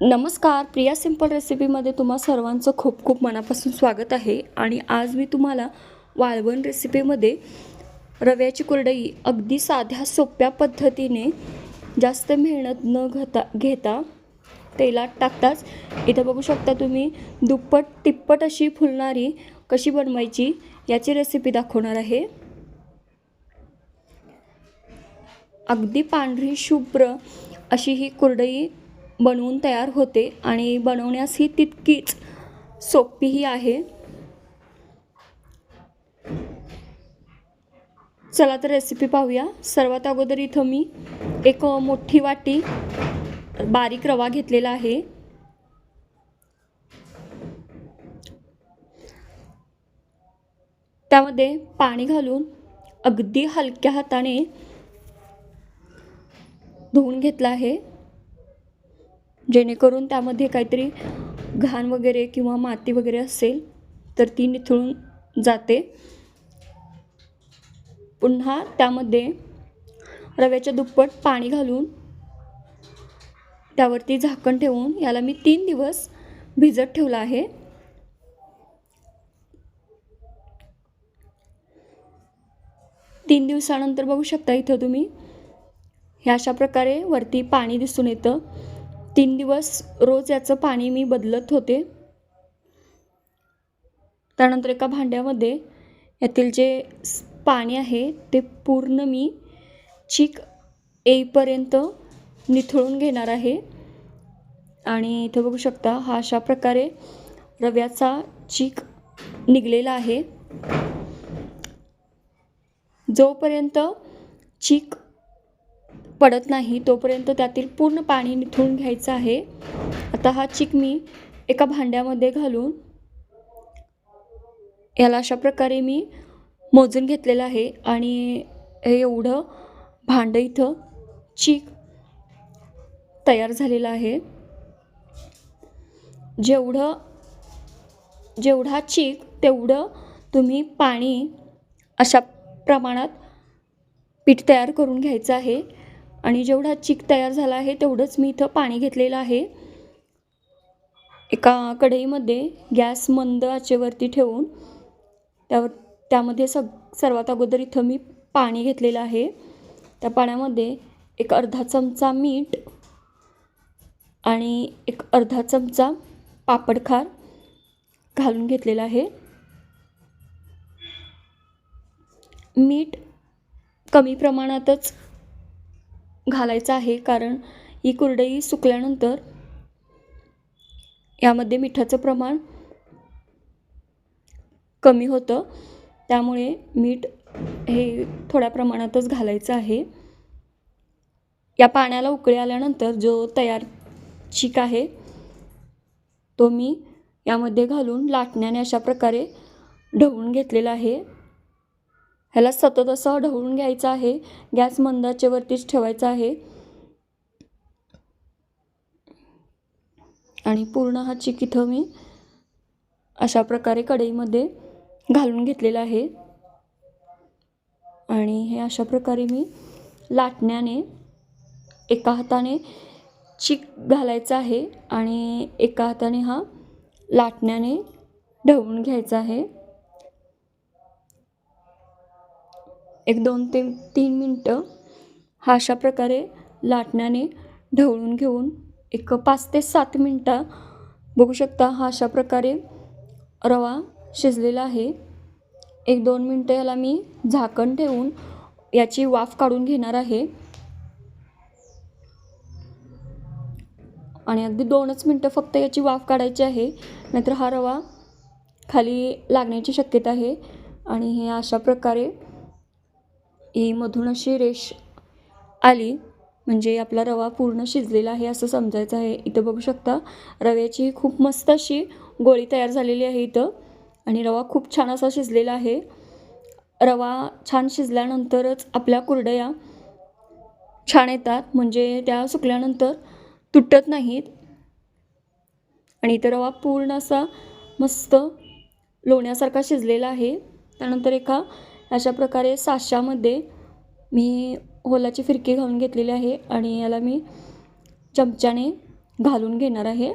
नमस्कार प्रिया सिंपल रेसिपीमध्ये तुम्हा सर्वांचं खूप खूप मनापासून स्वागत आहे. आणि आज मी तुम्हाला वाळवण रेसिपीमध्ये रव्याची कुरडई अगदी साध्या सोप्या पद्धतीने जास्त मेहनत न घेता घेता तेलात टाकताच. इथं बघू शकता तुम्ही दुप्पट तिप्पट अशी फुलणारी कशी बनवायची याची रेसिपी दाखवणार आहे. अगदी पांढरी शुभ्र अशी ही कुरडई बनवून तयार होते आणि बनवण्यास ही तितकीच सोपीही आहे. चला तर रेसिपी पाहूया. सर्वात अगोदर इथं मी एक मोठी वाटी बारीक रवा घेतलेला आहे. त्यामध्ये पाणी घालून अगदी हलक्या हाताने धुवून घेतला आहे. जेणेकरून त्यामध्ये काहीतरी घाण वगैरे किंवा माती वगैरे असेल तर ती निथळून जाते. पुन्हा त्यामध्ये रव्याच्या दुप्पट पाणी घालून त्यावरती झाकण ठेवून याला मी तीन दिवस भिजत ठेवला आहे. तीन दिवसानंतर बघू शकता इथं तुम्ही ह्या अशा प्रकारे वरती पाणी दिसून येतं. तीन दिवस रोज याचं पाणी मी बदलत होते. त्यानंतर एका भांड्यामध्ये यातील जे पाणी आहे ते पूर्ण मी चीक येईपर्यंत निथळून घेणार आहे. आणि इथं बघू शकता हा अशा प्रकारे रव्याचा चीक निघलेला आहे. जोपर्यंत चीक पडत नाही तोपर्यंत त्यातील पूर्ण पाणी निथळून घ्यायचं आहे. आता हा चिक मी एका भांड्यामध्ये घालून याला अशा प्रकारे मी मोजून घेतलेलं आहे आणि हे एवढं भांडं इथं चीक तयार झालेलं आहे. जेवढं जेवढा चीक तेवढं तुम्ही पाणी अशा प्रमाणात पीठ तयार करून घ्यायचं आहे. आणि जेवढा चिक तयार झाला आहे तेवढंच मी इथं पाणी घेतलेलं आहे. एका कढईमध्ये गॅस मंद आचेवरती ठेवून त्यावर त्यामध्ये सग सर्वात अगोदर इथं मी पाणी घेतलेलं आहे. त्या पाण्यामध्ये एक अर्धा चमचा मीठ आणि एक अर्धा चमचा पापडखार घालून घेतलेला आहे. मीठ कमी प्रमाणातच घालायचं आहे. कारण ही कुरडई सुकल्यानंतर यामध्ये मिठाचं प्रमाण कमी होतं. त्यामुळे मीठ हे थोड्या प्रमाणातच घालायचं आहे. या पाण्याला उकळी आल्यानंतर जो तयार चीक आहे तो मी यामध्ये घालून लाटण्याने अशा प्रकारे ढवळून घेतलेला आहे. ह्याला सतत असं ढवळून घ्यायचं आहे. गॅस मंदाच्यावरतीच ठेवायचा आहे. आणि पूर्ण हा चिक इथं मी अशा प्रकारे कढईमध्ये घालून घेतलेला आहे. आणि हे अशा प्रकारे मी लाटण्याने एका हाताने चिक घालायचा आहे आणि एका हाताने हा लाटण्याने ढवळून घ्यायचा आहे. एक दोन ते तीन मिनटं हा अशा प्रकारे लाटण्याने ढवळून घेऊन एक पाच ते सात मिनटं बघू शकता हा अशा प्रकारे रवा शिजलेला आहे. एक दोन मिनटं याला मी झाकण ठेवून याची वाफ काढून घेणार आहे. आणि अगदी दोनच मिनटं फक्त याची वाफ काढायची आहे नाहीतर हा रवा खाली लागण्याची शक्यता आहे. आणि हे अशा प्रकारे ही मधून अशी रेष आली म्हणजे आपला रवा पूर्ण शिजलेला आहे असं समजायचं आहे. इथं बघू शकता रव्याची खूप मस्त अशी गोळी तयार झालेली आहे इथं. आणि रवा खूप छान असा शिजलेला आहे. रवा छान शिजल्यानंतरच आपल्या कुरडया छान येतात म्हणजे त्या सुकल्यानंतर तुटत नाहीत. आणि इथं रवा पूर्ण असा मस्त लोण्यासारखा शिजलेला आहे. त्यानंतर एका अशा प्रकारे साशामध्ये मी होलाची फिरकी घालून घेतलेली आहे आणि याला मी चमच्याने घालून घेणार आहे.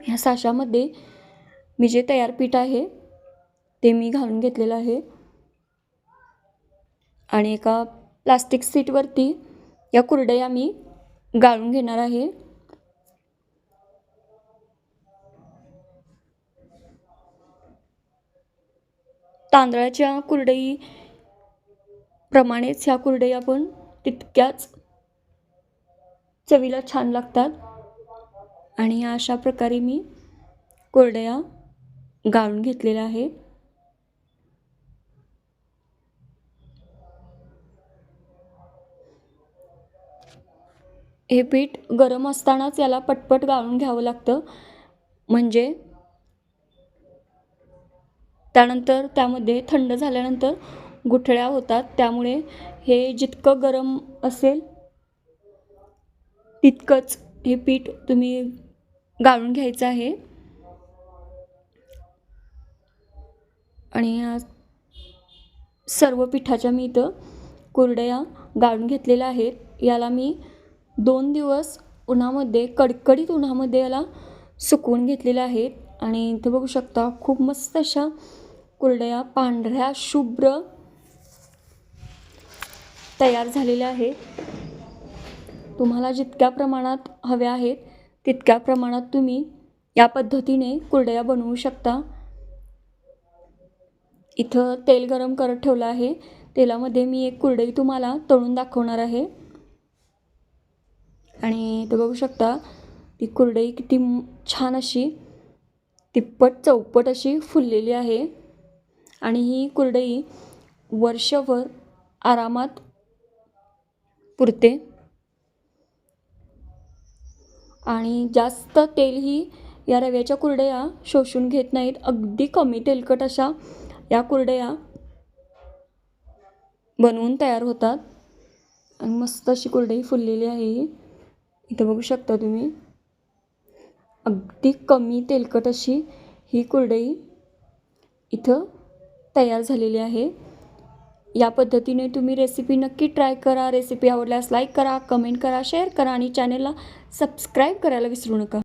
ह्या साशामध्ये मी जे तयार पीठ आहे ते मी घालून घेतलेलं आहे. आणि एका प्लास्टिक सीटवरती या कुरडया मी गाळून घेणार आहे. तांदळाच्या कुरडई प्रमाणेच ह्या कुरडया पण तितक्याच चवीला छान लागतात. आणि ह्या अशा प्रकारे मी कुरडया गाळून घेतलेल्या आहे हे पीठ गरम असतानाच याला पटपट गाळून घ्यावं लागतं. म्हणजे त्यानंतर त्यामध्ये थंड झाल्यानंतर गुठळ्या होतात. त्यामुळे हे जितकं गरम असेल तितकंच हे पीठ तुम्ही गाळून घ्यायचं आहे. आणि सर्व पिठाच्या मी इथं कुरडया गाळून घेतलेल्या आहेत. याला मी दोन दिवस उन्हामध्ये कडकडीत उन्हामध्ये याला सुकवून घेतलेलं आहे आणि इथं बघू शकता खूप मस्त अशा कुरडया पांढऱ्या शुभ्र तयार झालेल्या आहेत. तुम्हाला जितक्या प्रमाणात हव्या आहेत तितक्या प्रमाणात तुम्ही या पद्धतीने कुरडया बनवू शकता. इथं तेल गरम करत ठेवलं आहे. तेलामध्ये मी एक कुरडई तुम्हाला तळून दाखवणार आहे. आणि इथं बघू शकता ती कुरडई किती छान अशी तिप्पट चौपट अशी फुललेली आहे. आणि ही कुरडई वर्षभर आरामात पुरते. आणि जास्त तेलही या रव्याच्या कुरडया शोषून घेत नाहीत. अगदी कमी तेलकट अशा या कुरडया बनवून तयार होतात. आणि मस्त अशी कुरडई फुललेली आहे इथं बघू शकता तुम्ही. अगदी कमी तेलकट अशी ही कुरडई इथं तयार झालेली आहे. या पद्धतीने तुम्ही रेसिपी नक्की ट्राय करा. रेसिपी आवडल्यास लाईक करा कमेंट करा शेअर करा आणि चॅनलला सबस्क्राईब करायला विसरू नका.